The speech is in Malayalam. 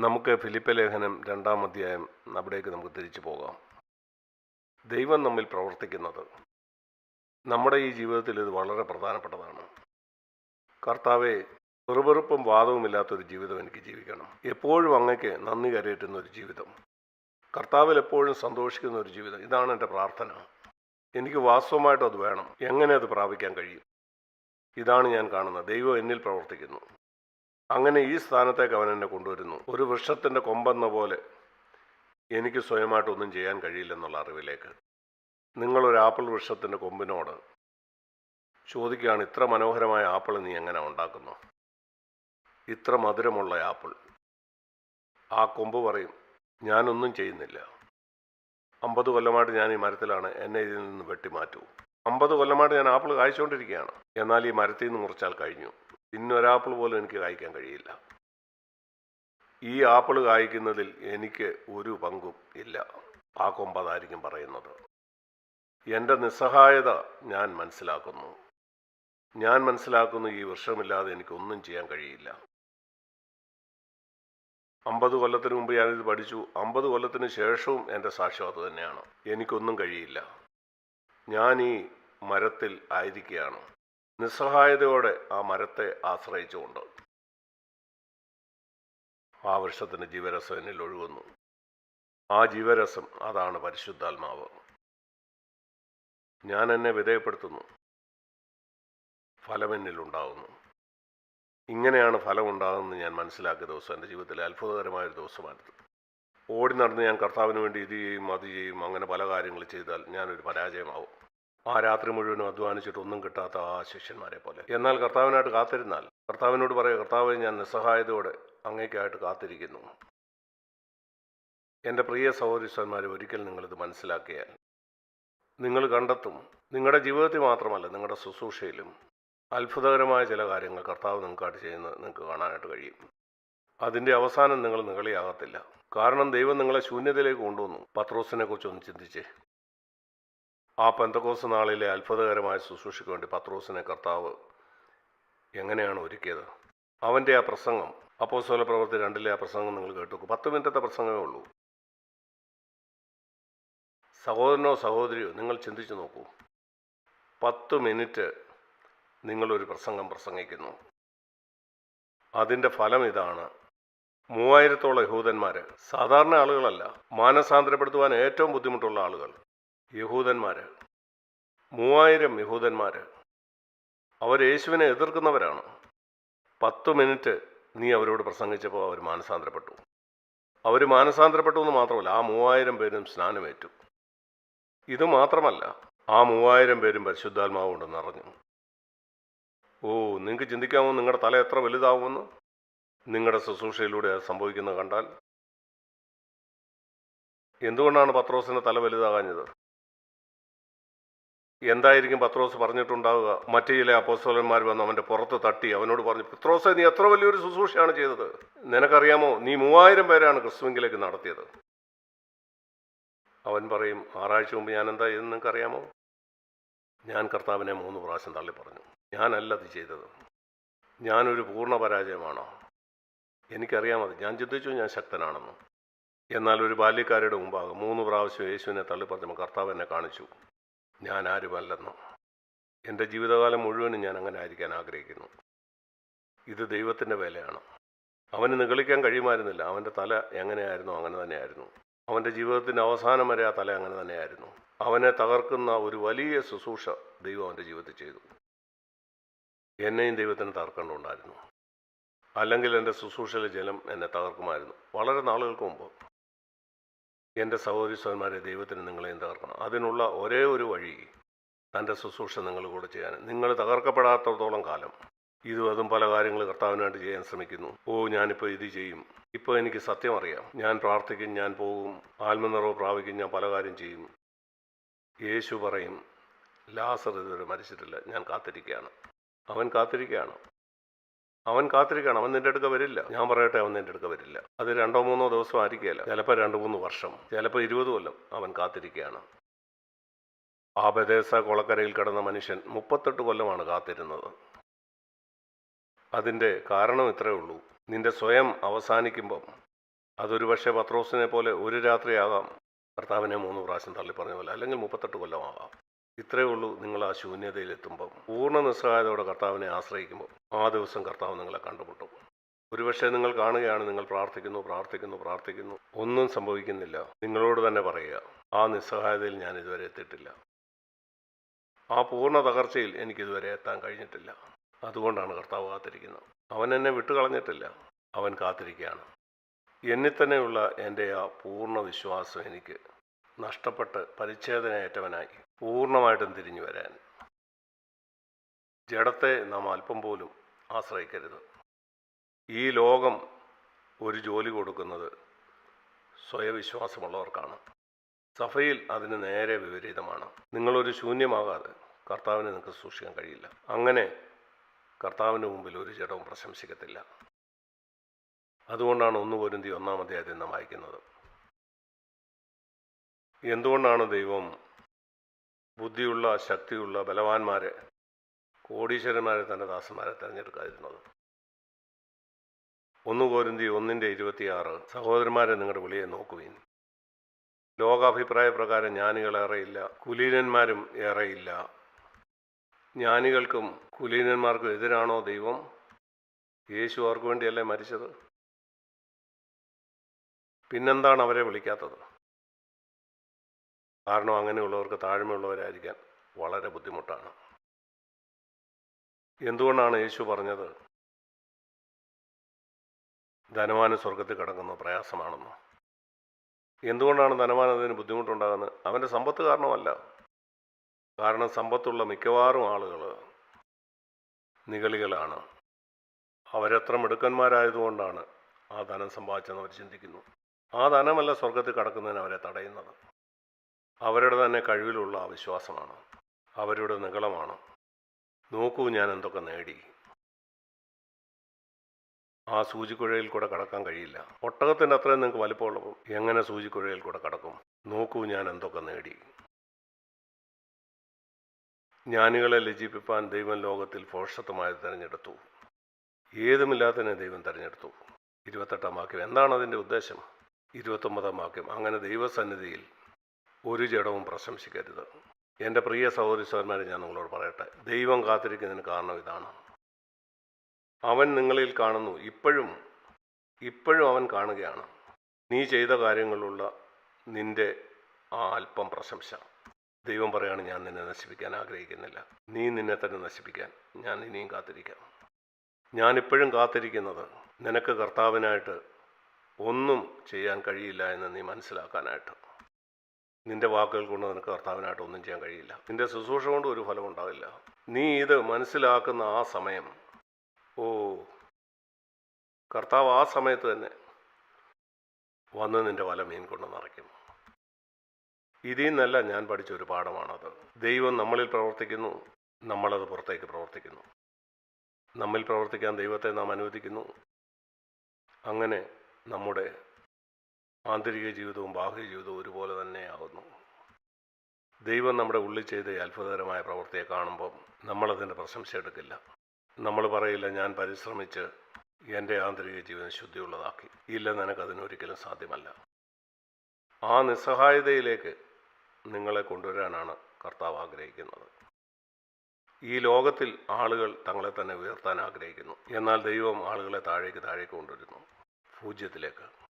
നമുക്ക് ഫിലിപ്പ ലേഖനം രണ്ടാം അധ്യായം അവിടേക്ക് നമുക്ക് തിരിച്ചു പോകാം. ദൈവം നമ്മിൽ പ്രവർത്തിക്കുന്നത് നമ്മുടെ ഈ ജീവിതത്തിൽ ഇത് വളരെ പ്രധാനപ്പെട്ടതാണ്. കർത്താവെ വെറുവെറുപ്പും വാദവുമില്ലാത്തൊരു ജീവിതം എനിക്ക് ജീവിക്കണം. എപ്പോഴും അങ്ങയ്ക്ക് നന്ദി കരയറ്റുന്ന ഒരു ജീവിതം. കർത്താവിൽ എപ്പോഴും സന്തോഷിക്കുന്ന ഒരു ജീവിതം. ഇതാണ് എന്റെ പ്രാർത്ഥന. എനിക്ക് വാസ്തവമായിട്ടും അത് വേണം. എങ്ങനെ അത് പ്രാപിക്കാൻ കഴിയും? ഇതാണ് ഞാൻ കാണുന്നത്. ദൈവം എന്നിൽ പ്രവർത്തിക്കുന്നു. അങ്ങനെ ഈ സ്ഥാനത്തേക്ക് അവൻ എന്നെ കൊണ്ടുവരുന്നു. ഒരു വൃക്ഷത്തിന്റെ കൊമ്പെന്ന പോലെ എനിക്ക് സ്വയമായിട്ടൊന്നും ചെയ്യാൻ കഴിയില്ലെന്നുള്ള അറിവിലേക്ക്. നിങ്ങളൊരു ആപ്പിൾ വൃക്ഷത്തിന്റെ കൊമ്പിനോട് ചോദിക്കുകയാണ് ഇത്ര മനോഹരമായ ആപ്പിൾ നീ എങ്ങനെ ഉണ്ടാക്കുന്നു? ഇത്ര മധുരമുള്ള ആപ്പിൾ. ആ കൊമ്പ് പറയും ഞാനൊന്നും ചെയ്യുന്നില്ല. അമ്പത് കൊല്ലമായിട്ട് ഞാൻ ഈ മരത്തിലാണ് എന്നെ ഇതിൽ നിന്ന് വെട്ടിമാറ്റൂ. അമ്പത് കൊല്ലമായിട്ട് ഞാൻ ആപ്പിൾ കായ്ച്ചുകൊണ്ടിരിക്കുകയാണ്. എന്നാൽ ഈ മരത്തിൽ നിന്ന് മുറിച്ചാൽ കഴിഞ്ഞു. ഇന്നൊരാപ്പിൾ പോലും എനിക്ക് കായ്ക്കാൻ കഴിയില്ല. ഈ ആപ്പിൾ കായ്ക്കുന്നതിൽ എനിക്ക് ഒരു പങ്കും ഇല്ല. ആ കൊമ്പതായിരിക്കും പറയുന്നത്. എന്റെ നിസ്സഹായത ഞാൻ മനസ്സിലാക്കുന്നു. ഞാൻ മനസ്സിലാക്കുന്നു ഈ വൃക്ഷമില്ലാതെ എനിക്കൊന്നും ചെയ്യാൻ കഴിയില്ല. അമ്പത് കൊല്ലത്തിന് മുമ്പ് ഞാനിത് പഠിച്ചു. അമ്പത് കൊല്ലത്തിന് ശേഷവും എന്റെ സാക്ഷ്യം തന്നെയാണ്. എനിക്കൊന്നും കഴിയില്ല. ഞാൻ ഈ മരത്തിൽ ആയിരിക്കുകയാണ്. നിസ്സഹായതയോടെ ആ മരത്തെ ആശ്രയിച്ചുകൊണ്ട് ആ വൃക്ഷത്തിന് ജീവരസം എന്നിൽ ഒഴുകുന്നു. ആ ജീവരസം അതാണ് പരിശുദ്ധാത്മാവ്. ഞാൻ എന്നെ വിധേയപ്പെടുത്തുന്നു. ഫലം എന്നിൽ ഉണ്ടാകുന്നു. ഇങ്ങനെയാണ് ഫലം ഉണ്ടാകുന്നത് ഞാൻ മനസ്സിലാക്കിയ ദിവസം എന്റെ ജീവിതത്തിലെ അത്ഭുതകരമായൊരു ദിവസമായിരുന്നു ഓടി നടന്ന് ഞാൻ കർത്താവിന് വേണ്ടി ഇത് ചെയ്യും അത് ചെയ്യും അങ്ങനെ പല കാര്യങ്ങൾ ചെയ്താൽ ഞാനൊരു പരാജയമാവും. ആ രാത്രി മുഴുവനും അധ്വാനിച്ചിട്ട് ഒന്നും കിട്ടാത്ത ആ ശിഷ്യന്മാരെ പോലെ. എന്നാൽ കർത്താവിനായിട്ട് കാത്തിരുന്നാൽ. കർത്താവിനോട് പറയുക കർത്താവ് ഞാൻ നിസ്സഹായതയോടെ അങ്ങേക്കായിട്ട് കാത്തിരിക്കുന്നു. എന്റെ പ്രിയ സഹോദരിസ്വന്മാരെ ഒരിക്കൽ നിങ്ങളിത് മനസ്സിലാക്കിയാൽ നിങ്ങൾ കണ്ടെത്തും നിങ്ങളുടെ ജീവിതത്തിൽ മാത്രമല്ല നിങ്ങളുടെ ശുശ്രൂഷയിലും അത്ഭുതകരമായ ചില കാര്യങ്ങൾ കർത്താവ് നിങ്ങൾക്കായിട്ട് ചെയ്യുന്നത് നിങ്ങൾക്ക് കാണാനായിട്ട് കഴിയും. അതിന്റെ അവസാനം നിങ്ങൾ നികളിയാകത്തില്ല കാരണം ദൈവം നിങ്ങളെ ശൂന്യതയിലേക്ക് കൊണ്ടുവന്നു. പത്രോസിനെ കുറിച്ചൊന്ന് ചിന്തിച്ചേ. ആ പെന്തക്കോസ് നാളിലെ അത്ഭുതകരമായ ശുശ്രൂഷയ്ക്ക് വേണ്ടി പത്രോസിനെ കർത്താവ് എങ്ങനെയാണ് ഒരുക്കിയത്? അവന്റെ ആ പ്രസംഗം അപ്പോസ്തല പ്രവൃത്തി രണ്ടിലെ ആ പ്രസംഗം നിങ്ങൾ കേട്ടു പത്ത് മിനിറ്റത്തെ പ്രസംഗമേ ഉള്ളൂ. സഹോദരനോ സഹോദരിയോ നിങ്ങൾ ചിന്തിച്ചു നോക്കൂ. പത്ത് മിനിറ്റ് നിങ്ങളൊരു പ്രസംഗം പ്രസംഗിക്കുന്നു. അതിന്റെ ഫലം ഇതാണ്. മൂവായിരത്തോളം യഹൂദന്മാർ സാധാരണ ആളുകളല്ല മാനസാന്തരപ്പെടുത്തുവാൻ ഏറ്റവും ബുദ്ധിമുട്ടുള്ള ആളുകൾ. യഹൂദന്മാർ മൂവായിരം യഹൂദന്മാർ അവർ യേശുവിനെ എതിർക്കുന്നവരാണ്. പത്ത് മിനിറ്റ് നീ അവരോട് പ്രസംഗിച്ചപ്പോൾ അവർ മാനസാന്തരപ്പെട്ടു. അവർ മാനസാന്തരപ്പെട്ടു എന്ന് മാത്രമല്ല ആ മൂവായിരം പേരും സ്നാനമേറ്റു. ഇത് മാത്രമല്ല ആ മൂവായിരം പേരും പരിശുദ്ധാത്മാവ് കൊണ്ട് നിറഞ്ഞു. ഓ നിങ്ങൾക്ക് ചിന്തിക്കാമോ നിങ്ങളുടെ തല എത്ര വലുതാവുമെന്ന്? നിങ്ങളുടെ ശുശ്രൂഷയിലൂടെ അത് സംഭവിക്കുന്നത് കണ്ടാൽ? എന്തുകൊണ്ടാണ് പത്രോസിന്റെ തല വലുതാകാഞ്ഞത്? എന്തായിരിക്കും പത്രോസ് പറഞ്ഞിട്ടുണ്ടാവുക? മറ്റു ചില അപ്പോസ്തോലന്മാർ വന്ന് അവന്റെ പുറത്ത് തട്ടി അവനോട് പറഞ്ഞു പത്രോസ് നീ എത്ര വലിയൊരു ശുശ്രൂഷയാണ് ചെയ്തത്? നിനക്കറിയാമോ നീ മൂവായിരം പേരാണ് ക്രിസ്തുവിങ്കിലേക്ക് നടത്തിയത്. അവൻ പറയും ആറാഴ്ച മുമ്പ് ഞാൻ എന്താ ചെയ്തെന്ന് നിനക്കറിയാമോ? ഞാൻ കർത്താവിനെ മൂന്ന് പ്രാവശ്യം തള്ളി പറഞ്ഞു. ഞാനല്ല അത് ചെയ്തത്. ഞാനൊരു പൂർണ പരാജയമാണോ? എനിക്കറിയാം അത്. ഞാൻ ചിന്തിച്ചു ഞാൻ ശക്തനാണെന്ന്. എന്നാൽ ഒരു ബാല്യക്കാരുടെ മുമ്പാകും മൂന്ന് പ്രാവശ്യം യേശുവിനെ തള്ളി പറഞ്ഞപ്പോൾ കർത്താവ് എന്നെ കാണിച്ചു. ഞാൻ ആരുമല്ലെന്നോ എന്റെ ജീവിതകാലം മുഴുവനും ഞാൻ അങ്ങനെ ആയിരിക്കാൻ ആഗ്രഹിക്കുന്നു. ഇത് ദൈവത്തിന്റെ വേലയാണ്. അവന് നികളിക്കാൻ കഴിയുമായിരുന്നില്ല. അവന്റെ തല എങ്ങനെയായിരുന്നു? അങ്ങനെ തന്നെയായിരുന്നു. അവന്റെ ജീവിതത്തിന്റെ അവസാനം വരെ ആ തല അങ്ങനെ തന്നെയായിരുന്നു. അവനെ തകർക്കുന്ന ഒരു വലിയ ശുശ്രൂഷ ദൈവം അവന്റെ ജീവിതത്തിൽ ചെയ്തു. എന്നെയും ദൈവത്തിന് തകർക്കേണ്ടതുണ്ടായിരുന്നു. അല്ലെങ്കിൽ എന്റെ ശുശ്രൂഷയിലെ ജലം എന്നെ തകർക്കുമായിരുന്നു. വളരെ നാളുകൾക്ക് മുമ്പ് എന്റെ സഹോദരി ദൈവത്തിന് നിങ്ങളെ തകർക്കണം അതിനുള്ള ഒരേ ഒരു വഴി തന്റെ ശുശ്രൂഷ നിങ്ങൾ കൂടെ ചെയ്യാൻ. നിങ്ങൾ തകർക്കപ്പെടാത്തത്തോളം കാലം ഇതും അതും പല കാര്യങ്ങൾ കർത്താവിനായിട്ട് ചെയ്യാൻ ശ്രമിക്കുന്നു. ഓ ഞാനിപ്പോൾ ഇത് ചെയ്യും. ഇപ്പോൾ എനിക്ക് സത്യം അറിയാം. ഞാൻ പ്രാർത്ഥിക്കും ഞാൻ പോകും. ആത്മനിറവ് പ്രാപിക്കും ഞാൻ പല കാര്യം ചെയ്യും. യേശു പറയും ലാസർ ഇതുവരെ മരിച്ചിട്ടില്ല. ഞാൻ കാത്തിരിക്കുകയാണ്. അവൻ കാത്തിരിക്കുകയാണ്. അവൻ കാത്തിരിക്കണം അവൻ നിന്റെ അടുക്ക വരില്ല. ഞാൻ പറയട്ടെ അവൻ നിന്റെ അടുക്ക വരില്ല. അത് രണ്ടോ മൂന്നോ ദിവസം ആയിരിക്കുകയല്ല. ചിലപ്പോൾ രണ്ട് മൂന്ന് വർഷം ചിലപ്പോൾ ഇരുപത് കൊല്ലം അവൻ കാത്തിരിക്കുകയാണ്. ആ ബദേസ കൊളക്കരയിൽ കിടന്ന മനുഷ്യൻ മുപ്പത്തെട്ട് കൊല്ലമാണ് കാത്തിരുന്നത്. അതിന്റെ കാരണം ഇത്രയേ ഉള്ളൂ. നിന്റെ സ്വയം അവസാനിക്കുമ്പം അതൊരു പക്ഷേ പത്രോസിനെ പോലെ ഒരു രാത്രിയാകാം. ഭർത്താവിനെ മൂന്ന് പ്രാവശ്യം തള്ളി പറഞ്ഞ പോലെ അല്ലെങ്കിൽ മുപ്പത്തെട്ട് കൊല്ലമാകാം. ഇത്രയേ ഉള്ളൂ നിങ്ങൾ ആ ശൂന്യതയിലെത്തുമ്പം പൂർണ നിസ്സഹായതയോടെ കർത്താവിനെ ആശ്രയിക്കുമ്പോൾ ആ ദിവസം കർത്താവ് നിങ്ങളെ കണ്ടുമുട്ടും. ഒരുപക്ഷെ നിങ്ങൾ കാണുകയാണ് നിങ്ങൾ പ്രാർത്ഥിക്കുന്നു പ്രാർത്ഥിക്കുന്നു പ്രാർത്ഥിക്കുന്നു. ഒന്നും സംഭവിക്കുന്നില്ല. നിങ്ങളോട് തന്നെ പറയുക ആ നിസ്സഹായതയിൽ ഞാൻ ഇതുവരെ എത്തിയിട്ടില്ല. ആ പൂർണ തകർച്ചയിൽ എനിക്കിതുവരെ എത്താൻ കഴിഞ്ഞിട്ടില്ല. അതുകൊണ്ടാണ് കർത്താവ് കാത്തിരിക്കുന്നത്. അവൻ എന്നെ വിട്ടുകളഞ്ഞിട്ടില്ല. അവൻ കാത്തിരിക്കുകയാണ്. എന്നിൽ തന്നെയുള്ള എന്റെ ആ പൂർണ വിശ്വാസം എനിക്ക് നഷ്ടപ്പെട്ട് പരിച്ഛേദനയേറ്റവനായി പൂർണമായിട്ടും തിരിഞ്ഞു വരാൻ. ജഡത്തെ നാം അല്പം പോലും ആശ്രയിക്കരുത്. ഈ ലോകം ഒരു ജോലി കൊടുക്കുന്നത് സ്വയവിശ്വാസമുള്ളവർക്കാണ്. സഫയിൽ അതിന് നേരെ വിപരീതമാണ്. നിങ്ങളൊരു ശൂന്യമാകാതെ കർത്താവിനെ നിങ്ങൾക്ക് സൂക്ഷിക്കാൻ കഴിയില്ല. അങ്ങനെ കർത്താവിന്റെ മുമ്പിൽ ഒരു ജഡവും പ്രശംസിക്കത്തില്ല. അതുകൊണ്ടാണ് ഒന്ന് പൊരുന്തി ഒന്നാം അധ്യായത്തിൽ നാം വായിക്കുന്നത്. എന്തുകൊണ്ടാണ് ദൈവം ബുദ്ധിയുള്ള ശക്തിയുള്ള ബലവാന്മാരെ കോടീശ്വരന്മാരെ തന്നെ ദാസന്മാരെ തിരഞ്ഞെടുക്കാതിരുന്നത്. ഒന്ന് കോരുന്തി ഒന്നിന്റെ ഇരുപത്തിയാറ് സഹോദരന്മാരെ നിങ്ങളുടെ വിളിയെ നോക്കുവിൻ. ലോകാഭിപ്രായ പ്രകാരം ജ്ഞാനികളേറെയില്ല കുലീനന്മാരും ഏറെയില്ല. ജ്ഞാനികൾക്കും കുലീനന്മാർക്കും എതിരാണോ ദൈവം? യേശു അവർക്ക് വേണ്ടിയല്ലേ മരിച്ചത്? പിന്നെന്താണ് അവരെ വിളിക്കാത്തത്? കാരണം അങ്ങനെയുള്ളവർക്ക് താഴ്മയുള്ളവരായിരിക്കാൻ വളരെ ബുദ്ധിമുട്ടാണ്. എന്തുകൊണ്ടാണ് യേശു പറഞ്ഞത്? ധനവാന് സ്വർഗത്തിൽ കിടക്കുന്ന പ്രയാസമാണെന്ന്? എന്തുകൊണ്ടാണ് ധനവാൻ അതിന് ബുദ്ധിമുട്ടുണ്ടാകുന്നത്? അവന്റെ സമ്പത്ത് കാരണമല്ല. കാരണം സമ്പത്തുള്ള മിക്കവാറും ആളുകൾ നികളികളാണ് അവരെത്ര മിടുക്കന്മാരായതുകൊണ്ടാണ് ആ ധനം സമ്പാദിച്ചെന്ന് അവർ ചിന്തിക്കുന്നു. ആ ധനമല്ല സ്വർഗത്തിൽ കടക്കുന്നതിന് അവരെ തടയുന്നത്. അവരുടെ തന്നെ കഴിവിലുള്ള വിശ്വാസമാണ് അവരുടെ നികളമാണ് നോക്കൂ ഞാൻ എന്തൊക്കെ നേടി. ആ സൂചിക്കുഴയിൽ കൂടെ കടക്കാൻ കഴിയില്ല. ഒട്ടകത്തിന്റെ അത്രയും നിങ്ങൾക്ക് വലിപ്പമുള്ളപ്പോൾ എങ്ങനെ സൂചിക്കുഴയിൽ കൂടെ കടക്കും? നോക്കൂ ഞാൻ എന്തൊക്കെ നേടി. ജ്ഞാനികളെ ലജ്ജിപ്പിപ്പാൻ ദൈവം ലോകത്തിൽ ഫോഷത്വമായത് തിരഞ്ഞെടുത്തു. ഏതുമില്ലാത്തതിനെ ദൈവം തിരഞ്ഞെടുത്തു. ഇരുപത്തെട്ടാം വാക്യം. എന്താണ് അതിന്റെ ഉദ്ദേശം? ഇരുപത്തൊമ്പതാം വാക്യം. അങ്ങനെ ദൈവസന്നിധിയിൽ ഒരു ജഡവും പ്രശംസിക്കരുത്. എന്റെ പ്രിയ സഹോദരി സഹോദരന്മാരെ ഞാൻ നിങ്ങളോട് പറയട്ടെ. ദൈവം കാത്തിരിക്കുന്നതിന് കാരണം ഇതാണ്. അവൻ നിങ്ങളിൽ കാണുന്നു. ഇപ്പോഴും ഇപ്പോഴും അവൻ കാണുകയാണ്. നീ ചെയ്ത കാര്യങ്ങളുള്ള നിന്റെ ആ അല്പം പ്രശംസ. ദൈവം പറയാണ് ഞാൻ നിന്നെ നശിപ്പിക്കാൻ ആഗ്രഹിക്കുന്നില്ല. നീ നിന്നെ തന്നെ നശിപ്പിക്കാൻ ഞാൻ ഇനിയും കാത്തിരിക്കാം. ഞാനിപ്പോഴും കാത്തിരിക്കുന്നത് നിനക്ക് കർത്താവിനായിട്ട് ഒന്നും ചെയ്യാൻ കഴിയില്ല എന്ന് നീ മനസ്സിലാക്കാനായിട്ട്. നിന്റെ വാക്കുകൾ കൊണ്ട് നിനക്ക് കർത്താവിനായിട്ട് ഒന്നും ചെയ്യാൻ കഴിയില്ല. നിന്റെ ശുശ്രൂഷ കൊണ്ട് ഒരു ഫലം ഉണ്ടാവില്ല. നീ ഇത് മനസ്സിലാക്കുന്ന ആ സമയം. ഓ കർത്താവ് ആ സമയത്ത് തന്നെ വന്ന് നിന്റെ വല മീൻ കൊണ്ട് നിറയ്ക്കും. ഇതിൽ നിന്നല്ല ഞാൻ പഠിച്ച ഒരു പാഠമാണത്. ദൈവം നമ്മളിൽ പ്രവർത്തിക്കുന്നു നമ്മളത് പുറത്തേക്ക് പ്രവർത്തിക്കുന്നു. നമ്മിൽ പ്രവർത്തിക്കാൻ ദൈവത്തെ നാം അനുവദിക്കുന്നു. അങ്ങനെ നമ്മുടെ ആന്തരിക ജീവിതവും ബാഹ്യ ജീവിതവും ഒരുപോലെ തന്നെയാകുന്നു ദൈവം നമ്മുടെ ഉള്ളിൽ ചെയ്ത അത്ഭുതകരമായ പ്രവൃത്തിയെ കാണുമ്പം നമ്മളതിന്റെ പ്രശംസ എടുക്കില്ല. നമ്മൾ പറയില്ല ഞാൻ പരിശ്രമിച്ച് എന്റെ ആന്തരിക ജീവിതം ശുദ്ധിയുള്ളതാക്കി. ഇല്ല നിനക്കതിനൊരിക്കലും സാധ്യമല്ല. ആ നിസ്സഹായതയിലേക്ക് നിങ്ങളെ കൊണ്ടുവരാനാണ് കർത്താവ് ആഗ്രഹിക്കുന്നത്. ഈ ലോകത്തിൽ ആളുകൾ തങ്ങളെ തന്നെ ഉയർത്താൻ ആഗ്രഹിക്കുന്നു. എന്നാൽ ദൈവം ആളുകളെ താഴേക്ക് താഴേക്ക് കൊണ്ടുവരുന്നു. പൂജ്യത്തിലേക്ക്.